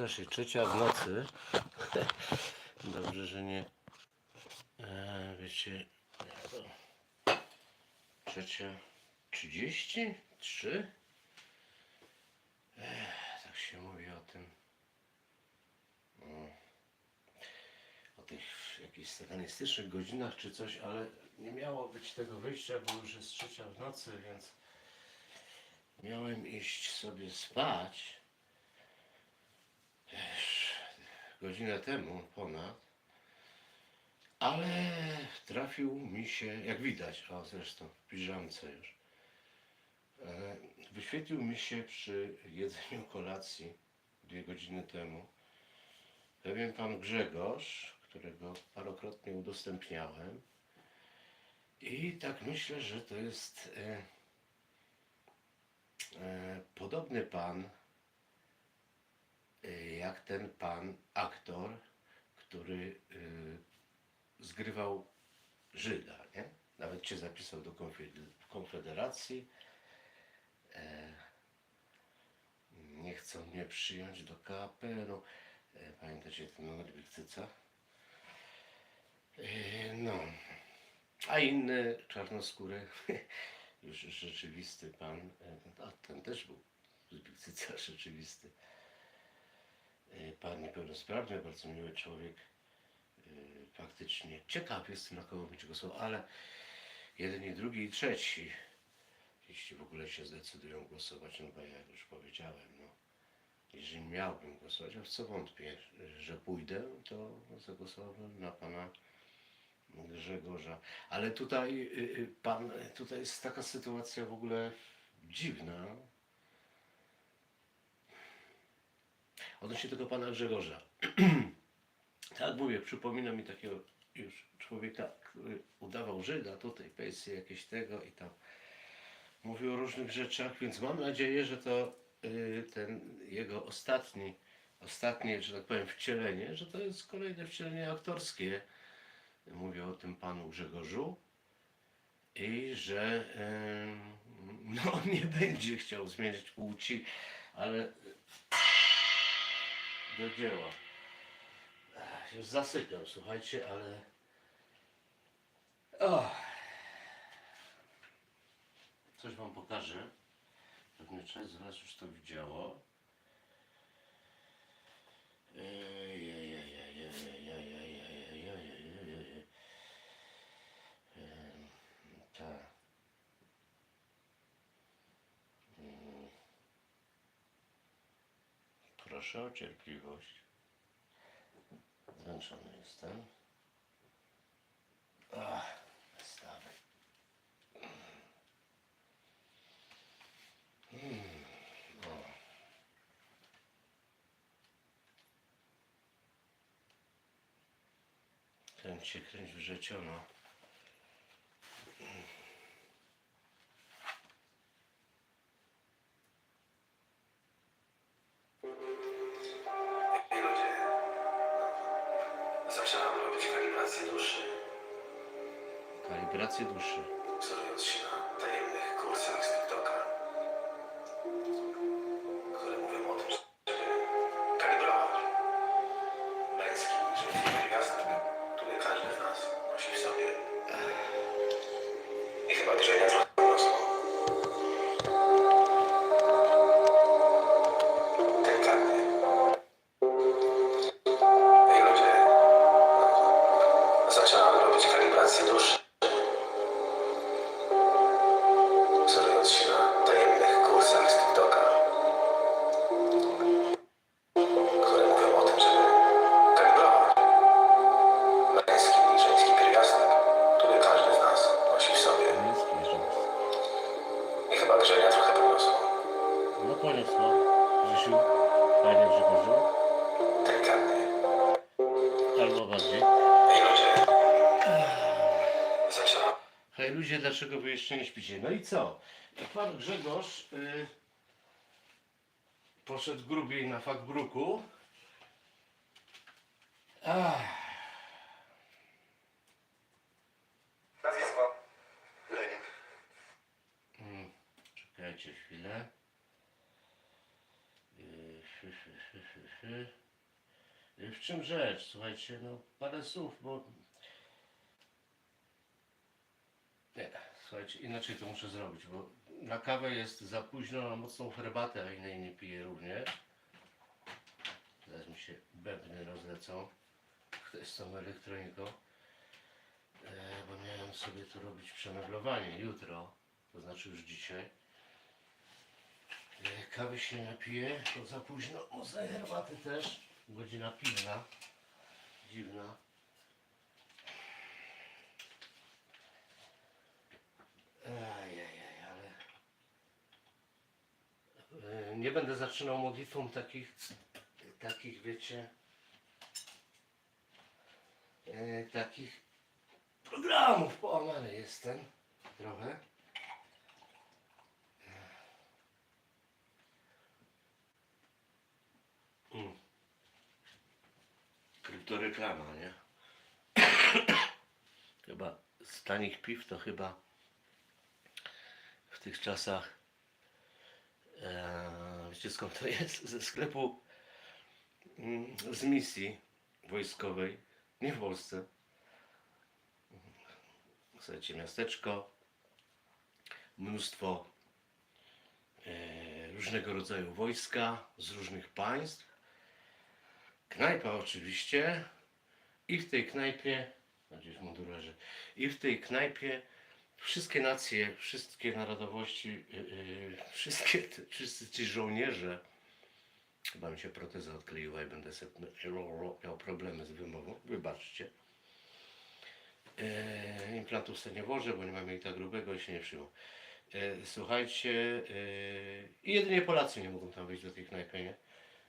Zresztą trzecia w nocy. Dobrze, że nie. E, wiecie. Trzecia trzydzieści? Trzy? Ech, tak się mówi o tym. No, o tych jakichś satanistycznych godzinach czy coś, ale nie miało być tego wyjścia, bo już jest trzecia w nocy, więc miałem iść sobie spać. Godzinę temu ponad. Ale trafił mi się, jak widać, o zresztą w piżamce już, e, wyświetlił mi się przy jedzeniu kolacji dwie godziny temu pewien pan Grzegorz, którego parokrotnie udostępniałem. I tak myślę, że to jest e, e, podobny pan jak ten pan aktor, który e, zgrywał Żyda, nie? Nawet się zapisał do konfeder- Konfederacji. E, nie chcą mnie przyjąć do KPR-u. E, pamiętacie ten numer Wikcyca? E, no. A inny czarnoskóry, już rzeczywisty pan, a ten też był z rzeczywisty. E, Pan niepełnosprawny, bardzo miły człowiek y, faktycznie ciekaw jestem na kogo będzie głosował, ale jeden i drugi i trzeci, jeśli w ogóle się zdecydują głosować, no bo jak już powiedziałem, no, jeżeli miałbym głosować, a w co wątpię, że pójdę, to zagłosowałbym na pana Grzegorza. Ale tutaj y, y, pan, tutaj jest taka sytuacja w ogóle dziwna. Odnośnie tego pana Grzegorza. Tak mówię, przypomina mi takiego już człowieka, który udawał Żyda, tutaj pensje jakieś tego i tam mówił o różnych rzeczach, więc mam nadzieję, że to y, ten jego ostatni, ostatnie, że tak powiem, wcielenie, że to jest kolejne wcielenie aktorskie. Mówię o tym panu Grzegorzu i że em, no, nie będzie chciał zmienić płci, ale do dzieła. Już zasypiam, słuchajcie, ale... Coś Wam pokażę. Pewnie część z Was już to widziało. Ej. Proszę o cierpliwość. Zmęczony jestem. Ach, stary. Mm, o. Kręć się, kręć wrzeciono. I śpicie? No i co? Pan Grzegorz y, poszedł grubiej na fakbruku. Ach, nazwisko. Lenin. mm, czekajcie chwilę. Y, W czym rzecz? Słuchajcie, no parę słów, bo... Nie, słuchajcie, inaczej to muszę zrobić, bo na kawę jest za późno, na mocną herbatę, a innej nie piję również. Zaraz mi się bębny rozlecą. Ktoś z tą elektroniką. E, bo miałem sobie tu robić przemeblowanie jutro, to znaczy już dzisiaj. E, kawy się napiję, to za późno. Mocnej herbaty też. Godzina pilna. Dziwna. Ajajaj, ale... E, Nie będę zaczynał modlitwą takich, takich wiecie, e, takich programów. Połamany jestem trochę. Mm. Kryptoreklama, nie? chyba z tanich piw to chyba w tych czasach e, wiecie skąd to jest? Ze sklepu mm, z misji wojskowej, nie w Polsce. Słuchajcie, miasteczko, mnóstwo e, różnego rodzaju wojska z różnych państw. Knajpa oczywiście i w tej knajpie, w mundurze, i w tej knajpie wszystkie nacje, wszystkie narodowości, yy, wszystkie, wszyscy ci żołnierze, chyba mi się proteza odkleiła i będę sobie miał problemy z wymową, wybaczcie. Yy, implantów sobie nie włożę, bo nie mam jej tak grubego i się nie przyjmą. Yy, słuchajcie, yy, jedynie Polacy nie mogą tam wejść do tej knajpy, nie?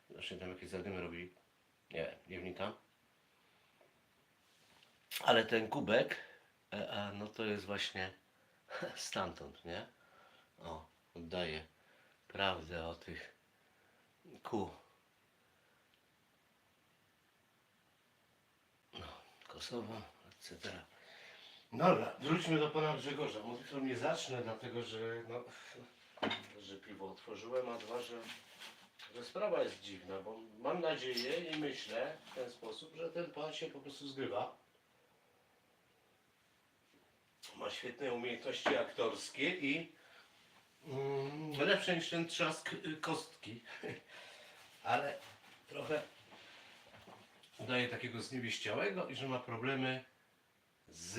Znaczy tam jakieś zadymy robili. Nie, nie wnikam. Ale ten kubek, e, a, no to jest właśnie stamtąd, nie? O, oddaje prawdę o tych ku. No, Kosowo, etc. Dobra, wróćmy do pana Grzegorza. Modlitwą nie zacznę, dlatego że no, że piwo otworzyłem, a dwa, że że sprawa jest dziwna, bo mam nadzieję i myślę w ten sposób, że ten pan się po prostu zgrywa. Ma świetne umiejętności aktorskie i mm, lepsze niż ten trzask y, kostki. Ale trochę udaje takiego zniewieściałego i że ma problemy z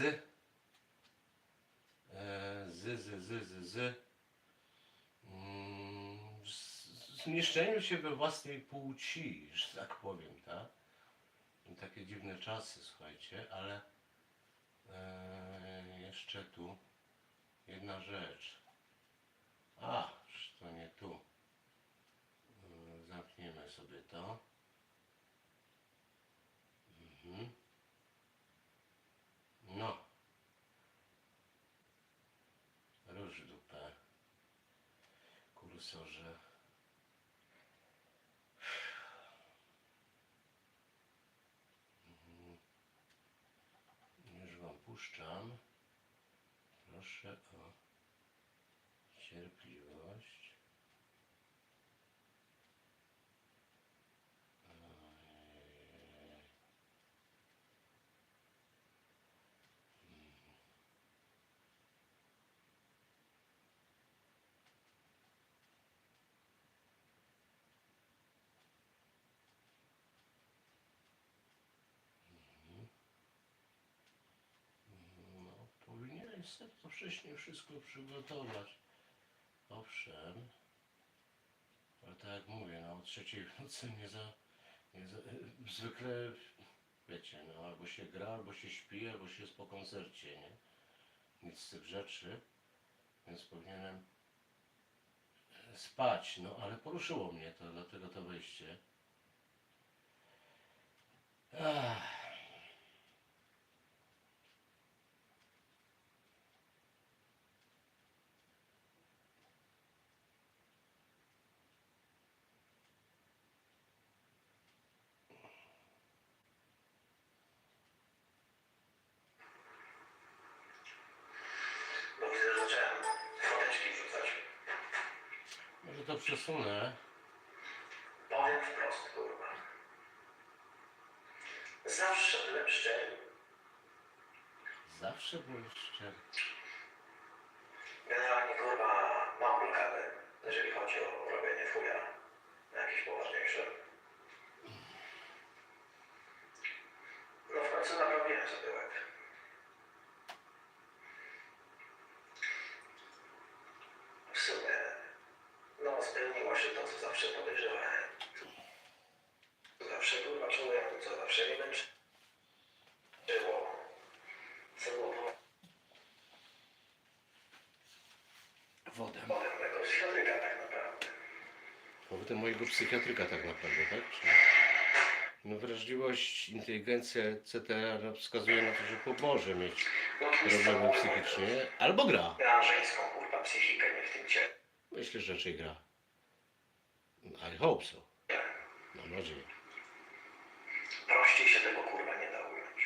e, z, z, z, z, z mm, z- się we własnej płci, że tak powiem, tak? Takie dziwne czasy, słuchajcie, ale e, jeszcze tu jedna rzecz. A, to nie tu. E, Zamkniemy sobie to. Mhm. No. Róż dupę. Kursorze. Mhm. Już wam puszczam. Proszę o cierpliwość. Ojej. No, to wcześniej wszystko przygotować. Owszem. Ale tak jak mówię, no o trzeciej w nocy nie za, nie za... Zwykle, wiecie, no albo się gra, albo się śpi, albo się jest po koncercie, nie? Nic z tych rzeczy. Więc powinienem spać, no ale poruszyło mnie to, dlatego to wejście. Ach. Przesunę. Powiem wprost. kurwa. Zawsze byłem szczery. Zawsze byłem szczery. Generalnie, kurwa, mam blokadę, jeżeli chodzi o robienie chuja na jakieś poważniejsze. No w końcu naprawiłem sobie łeb. W sumie, no spełniło się to, co zawsze podejrzewałem. Co zawsze, kurwa, czułem, co zawsze mnie męczyło. Co było Wodę. powodem mego psychiatryka tak naprawdę. Powodem mojego psychiatryka tak naprawdę, tak? Czy... No wrażliwość, inteligencja, etc. No, wskazuje na to, że pomoże mieć No problemy psychiczne. Albo gra. Miała żeńską kurwa psychikę, nie w tym ciele. Myślę, że raczej gra. Hope so. Mam nadzieję. Prościej się tego kurwa nie da ująć.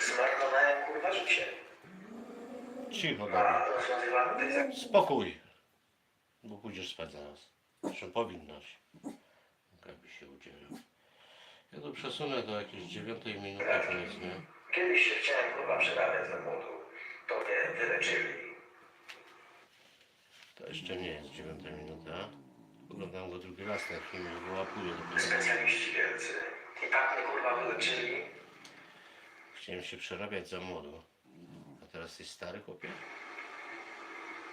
Zmarnowałem kurwa życie. Cicho, A Gabi. rozwiązywałem. Spokój. Bo pójdziesz spać zaraz. Zresztą powinnaś. Gabi się udziela. Ja to przesunę do jakiejś dziewiątej minuty powiedzmy. Kiedyś się chciałem kurwa przerabiać za młodu. To mnie wyleczyli. To jeszcze nie jest dziewiąta minuta. Oglądam go drugi raz na filmie, bo łapuję dopiero. Specjaliści wielcy. I tak mnie kurwa wyleczyli. Chciałem się przerabiać za młodo. A teraz jesteś stary chłopie?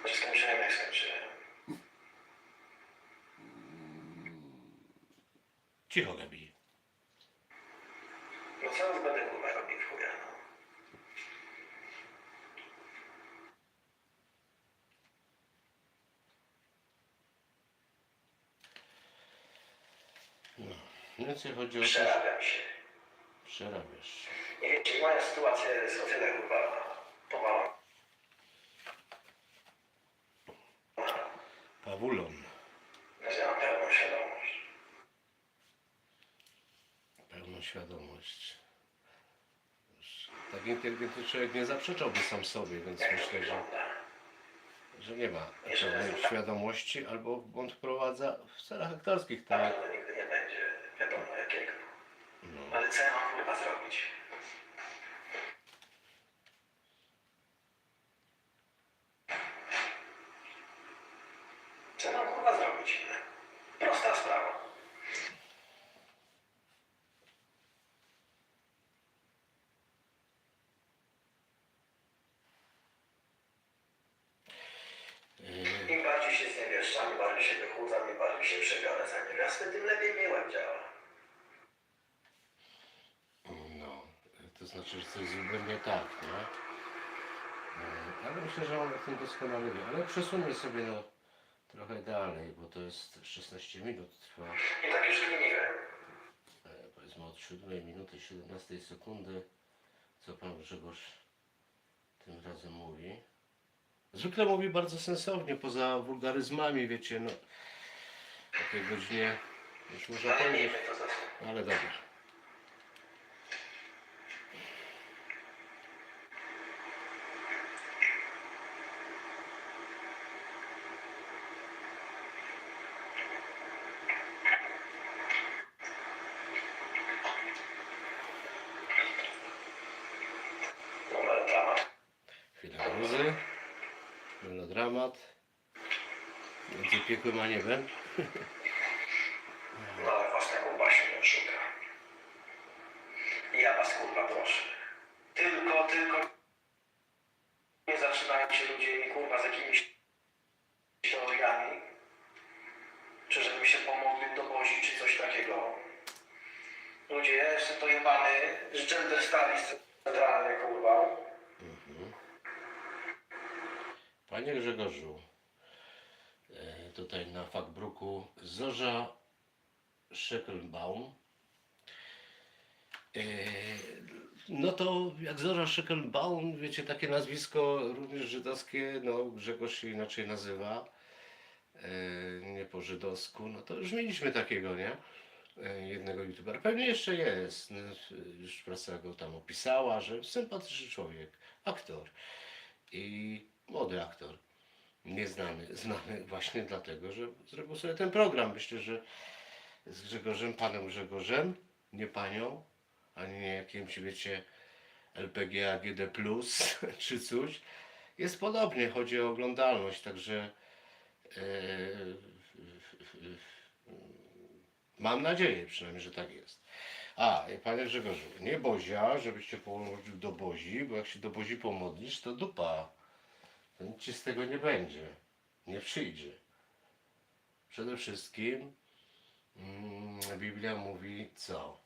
że skończyłem jak skończyłem. Cicho Gabi. No co już będę kurwa robił w chuja, no. No. Chodzi o to, że Przerabiam się. przerabiasz. Nie wiecie, moja sytuacja jest o tyle kurwa powalona. Pawulon. że mam pełną świadomość. Pełną świadomość. Tak inteligentny człowiek nie zaprzeczałby sam sobie, więc Jak to myślę, że, wygląda? że nie ma pewnej świadomości albo błąd wprowadza w celach aktorskich, tak nigdy nie będzie wiadomo jakiego. No. Ale co ja mam kurwa zrobić? Co mam kurwa zrobić? Prosta sprawa. Yy, Im bardziej się zniewieszczam, im bardziej się wychudzam, im bardziej się przebiorę za niewiastę, tym lepiej mi łeb działa. No, to znaczy, że coś zupełnie tak, nie? Yy, Ale myślę, że on o tym doskonale wie. Ale przesuńmy sobie no, trochę dalej, bo to jest 16 minut trwa. I tak już klinikę. e, powiedzmy od 7 minuty 17 sekundy, co pan Grzegorz tym razem mówi. Zwykle mówi bardzo sensownie, poza wulgaryzmami, wiecie, no o tej godzinie już można powiedzieć, ale dobra. Numer dramat. Gruzy, melodramat, między piekłem a niebem. No ale własnego właśnie nie oszuka. Ja was kurwa proszę. Tylko, tylko nie zaczynają się ludzie mi kurwa z jakimiś teoriami. Czy żeby mi się pomogli dowozić, czy coś takiego. Ludzie, jeszcze to jebany gender studies centralny kurwa. Panie Grzegorzu, e, tutaj na Fakbruku Zorza Scheckelbaum. E, No to jak Zorza Scheckelbaum, wiecie, takie nazwisko również żydowskie, no Grzegorz się inaczej nazywa, e, nie po żydowsku, no to już mieliśmy takiego, nie? Jednego youtubera. Pewnie jeszcze jest, no, już prasa go tam opisała, że sympatyczny człowiek, aktor i młody aktor. Nieznany, znany właśnie dlatego, że zrobił sobie ten program. Myślę, że z Grzegorzem, panem Grzegorzem, nie panią, ani nie jakimś, wiecie, LPG, AGD+, czy coś. Jest podobnie, chodzi o oglądalność, także e, mam nadzieję przynajmniej, że tak jest. A, panie Grzegorzu, nie Bozia, żebyście położył do Bozi, bo jak się do Bozi pomodlisz, to dupa. To nic ci z tego nie będzie. Nie przyjdzie. Przede wszystkim mm, Biblia mówi co?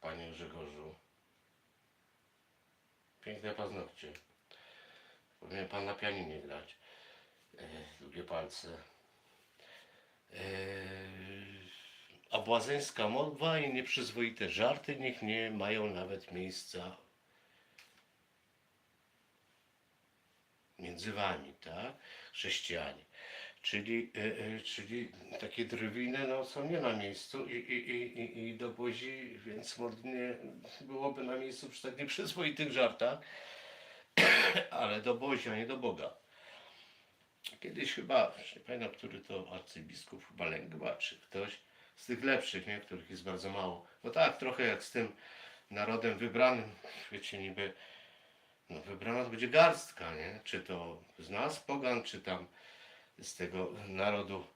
Panie Grzegorzu. Piękne paznokcie. Powinien pan na pianinie grać. E, długie palce. E, a błazeńska modła i nieprzyzwoite żarty niech nie mają nawet miejsca między wami, tak? Chrześcijanie. Czyli, e, e, czyli takie drwiny no, są nie na miejscu i, i, i, i, do buzi, więc modlenie byłoby na miejscu przy tak nieprzyzwoitych żartach, ale do buzi, a nie do Boga. Kiedyś chyba, nie pamiętam, który to arcybiskup, chyba czy ktoś z tych lepszych, nie? których jest bardzo mało. No tak, trochę jak z tym narodem wybranym, wiecie, niby no wybrana to będzie garstka, nie? Czy to z nas, pogan, czy tam z tego narodu,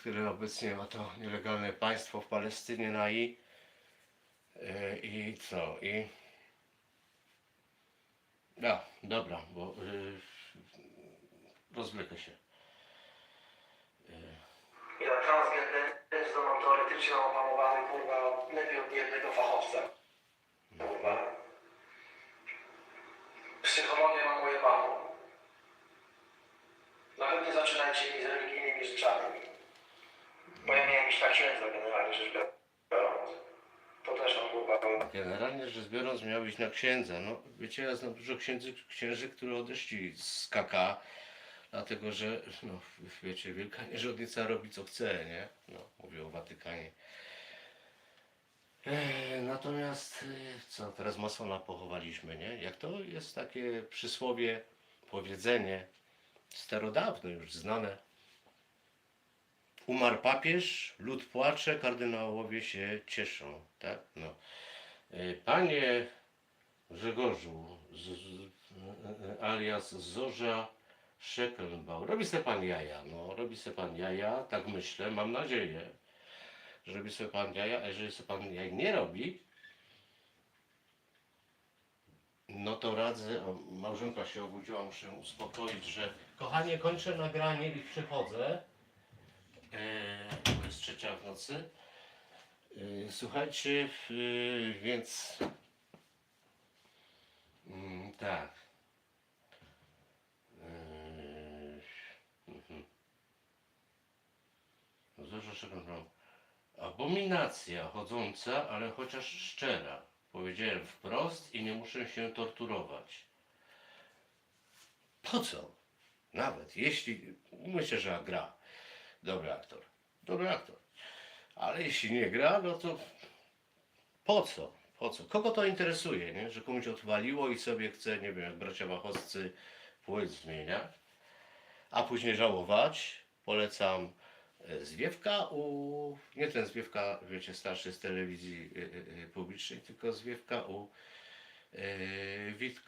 który obecnie ma to nielegalne państwo w Palestynie na i. E, I co? I. No, dobra, bo y, rozwlekę się. I ten transgenderyzm teoretycznie opanowany, kurwa, lepiej od jednego fachowca. Kurwa. Psychologię mam moje mało. Nawet nie zaczynajcie mi z religijnymi rzeczami. Bo ja miałem iść na księdza generalnie rzecz biorąc. Generalnie rzecz biorąc, miał iść na księdza. No, wiecie, ja znam dużo księdzy, księży, które odeszli z KK, dlatego że, no, wiecie, wielka nierządnica robi co chce, nie? No, mówię o Watykanie. Ech, natomiast, y, co, teraz masona pochowaliśmy, nie? Jak to jest takie przysłowie, powiedzenie, starodawne już znane. Umarł papież, lud płacze, kardynałowie się cieszą, tak? No. Y, Panie Grzegorzu, z, z, y, alias Zorza Szekelbał, robi se pan jaja, no, robi se pan jaja, tak myślę, mam nadzieję, że robi sobie pan jaja, a jeżeli sobie pan jaj nie robi, no to radzę, małżonka się obudziła, muszę uspokoić, że kochanie, kończę nagranie i przechodzę, e, jest trzecia w nocy, e, słuchajcie, e, więc mm, tak, Eee, mhm. Zorza Szekelbał. Abominacja chodząca, ale chociaż szczera. Powiedziałem wprost i nie muszę się torturować. Po co? Nawet jeśli, myślę, że gra. Dobry aktor. Dobry aktor. Ale jeśli nie gra, no to po co? Po co? Kogo to interesuje, nie? Że komuś odwaliło i sobie chce, nie wiem, jak bracia Wachowscy płeć zmieniać, a później żałować. Polecam e, Zwiewka u, nie ten Zwiewka, wiecie, starszy z telewizji y, y, publicznej, tylko Zwiewka u,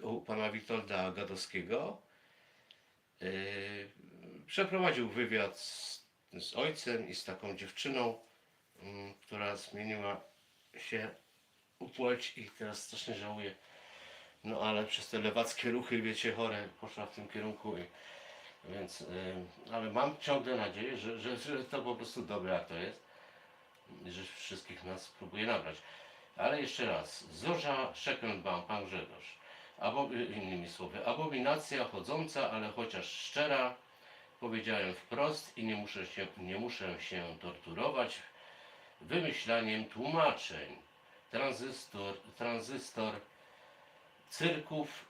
u pana Witolda Gadowskiego. Przeprowadził wywiad z, z ojcem i z taką dziewczyną, mm, która zmieniła się u płeć i teraz strasznie żałuję. No ale przez te lewackie ruchy, wiecie, chore poszła w tym kierunku i więc, ale mam ciągle nadzieję, że, że, że to po prostu dobre jak to jest że wszystkich nas próbuje nabrać. Ale jeszcze raz, Zorza Szeckenbaum, pan Grzegorz, abo, y, innymi słowy, abominacja chodząca, ale chociaż szczera, powiedziałem wprost i nie muszę się, nie muszę się torturować wymyślaniem tłumaczeń. Tranzystor, tranzystor cyrków,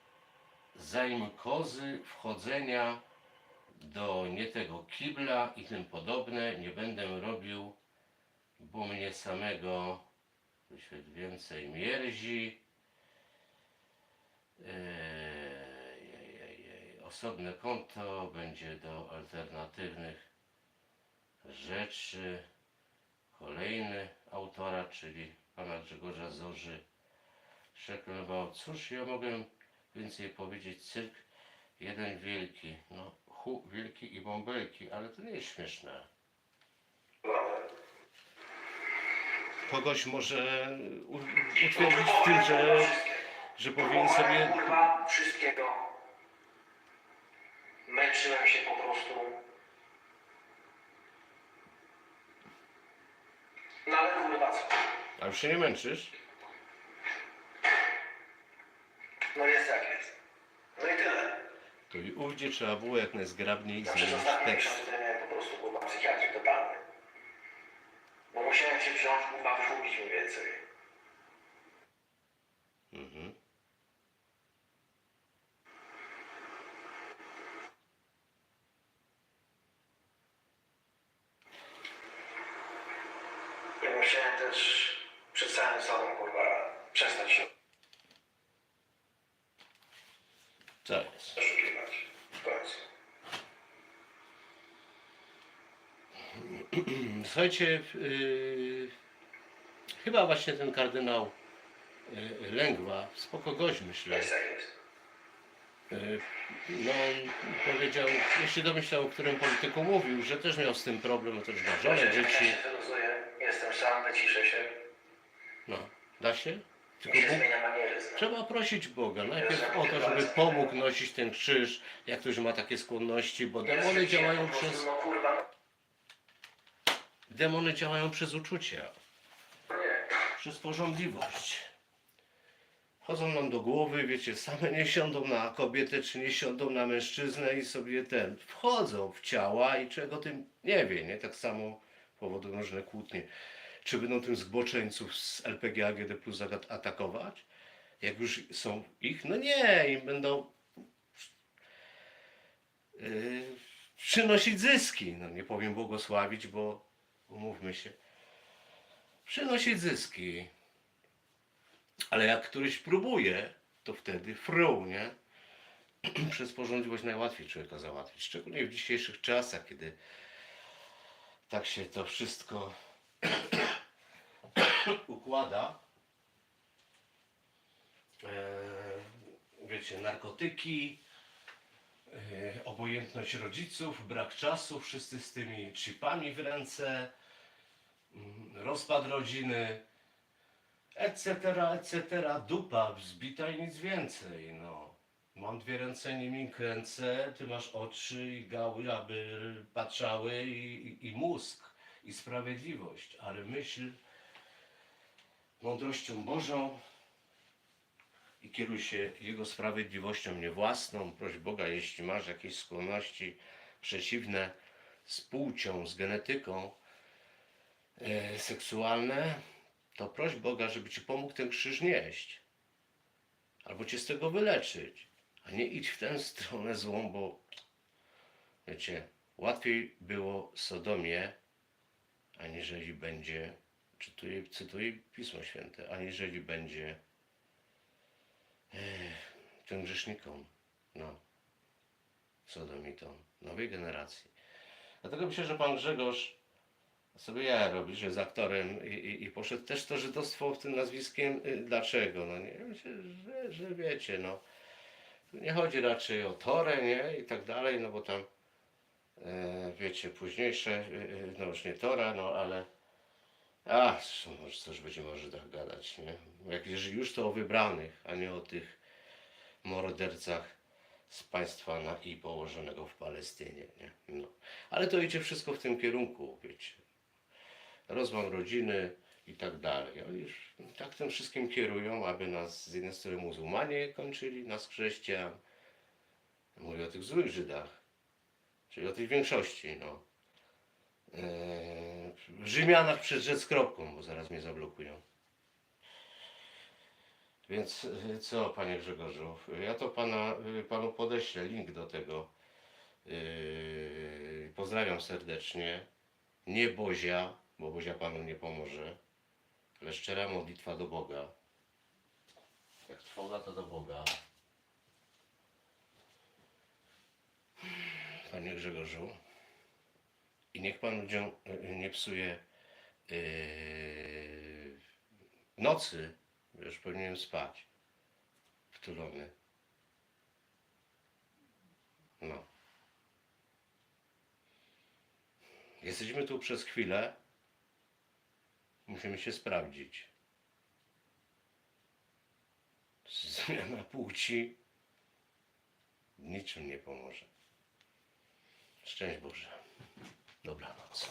zajm kozy, wchodzenia do nie tego kibla i tym podobne nie będę robił, bo mnie samego wyświet więcej mierzi. Jej. Osobne konto będzie do alternatywnych rzeczy. Kolejny autora, czyli pana Grzegorza Zorzy. Szeklewał, cóż ja mogę więcej powiedzieć, cyrk jeden wielki, no hu wielki i bąbelki, ale to nie jest śmieszne. Kogoś może utwierdzić w tym, że, że powinien sobie wszystkiego. Męczyłem się po prostu. No ale kurwa co? A już się nie męczysz? No jest jak jest. No i tyle. To i ówdzie trzeba było jak najzgrabniej Ja przez zmienić ostatnie tekst. miesiące miałem po prostu kurwa psychiatry totalny. Bo musiałem się wziąć, kurwa, wyrzucić mniej więcej. Mhm. Ja musiałem też przed całym sobą, kurwa, przestać się Co jest? oszukiwać. W końcu. Słuchajcie, yy, chyba właśnie ten kardynał yy, Lęgwa, spoko gość myślę, yy, no on powiedział, się domyślał, o którym polityku mówił, że też miał z tym problem, też ma żonę, Ja dzieci, jestem sam, wyciszę się. No, da się? Tylko Bóg, manieryzm. trzeba prosić Boga, najpierw o to, żeby pomógł nosić ten krzyż, jak ktoś ma takie skłonności, bo demony działają przez, No kurwa, demony działają przez uczucia. przez porządliwość. Chodzą nam do głowy, wiecie, same nie siądą na kobietę, czy nie siądą na mężczyznę i sobie ten, wchodzą w ciała i czego tym nie wie, nie? Tak samo powodują różne kłótnie. Czy będą tym zboczeńców z LPG AGD Plus atakować? Jak już są ich? No nie, im będą yy, przynosić zyski. No nie powiem błogosławić, bo umówmy się przynosić zyski. Ale jak któryś próbuje, to wtedy fru, nie? Przez porządliwość najłatwiej człowieka załatwić. Szczególnie w dzisiejszych czasach, kiedy tak się to wszystko układa. Eee, wiecie, narkotyki, e, obojętność rodziców, brak czasu, wszyscy z tymi chipami w ręce rozpad rodziny, etc., etc., dupa wzbita i nic więcej, no. Mam dwie ręce, nimi kręcę, ty masz oczy i gały, aby patrzały i, i, i mózg, i sprawiedliwość, ale myśl mądrością Bożą i kieruj się Jego sprawiedliwością, nie własną. Proś Boga, jeśli masz jakieś skłonności przeciwne z płcią, z genetyką, seksualne, to proś Boga, żeby ci pomógł ten krzyż nieść. Albo cię z tego wyleczyć. A nie idź w tę stronę złą, bo wiecie, łatwiej było Sodomie, aniżeli będzie, czytuję, cytuję Pismo Święte, aniżeli będzie eh, tym grzesznikom, no, Sodomitom, nowej generacji. Dlatego myślę, że pan Grzegorz sobie ja robi, że jest aktorem i, i, i poszedł też to żydostwo w tym nazwiskiem. y, Dlaczego? No nie myślę, że, że wiecie, no. Tu nie chodzi raczej o Torę, nie? I tak dalej, no bo tam e, wiecie, późniejsze, y, no już nie Tora, no ale a, może też będziemy o Żydach gadać, nie? Jak już to o wybranych, a nie o tych mordercach z państwa na i położonego w Palestynie, nie? No. Ale to idzie wszystko w tym kierunku, wiecie. Rozłam rodziny i tak dalej. Oni już tak tym wszystkim kierują, aby nas z jednej strony muzułmanie kończyli, nas chrześcijan. Mówię o tych złych Żydach, czyli o tej większości, no. W Rzymianach przez rzec kropką, bo zaraz mnie zablokują. Więc y, co, panie Grzegorzu? Ja to pana, y, panu podeślę link do tego. Yy, pozdrawiam serdecznie. Nie Bozia, bo Bozia panu nie pomoże, ale szczera modlitwa do Boga. Jak trwoga, to do Boga. panie Grzegorzu. I niech pan ludziom y, nie psuje yy, nocy, już powinienem spać. Wtulony. No. Jesteśmy tu przez chwilę. Musimy się sprawdzić. Zmiana płci niczym nie pomoże. Szczęść Boże. Dobranoc.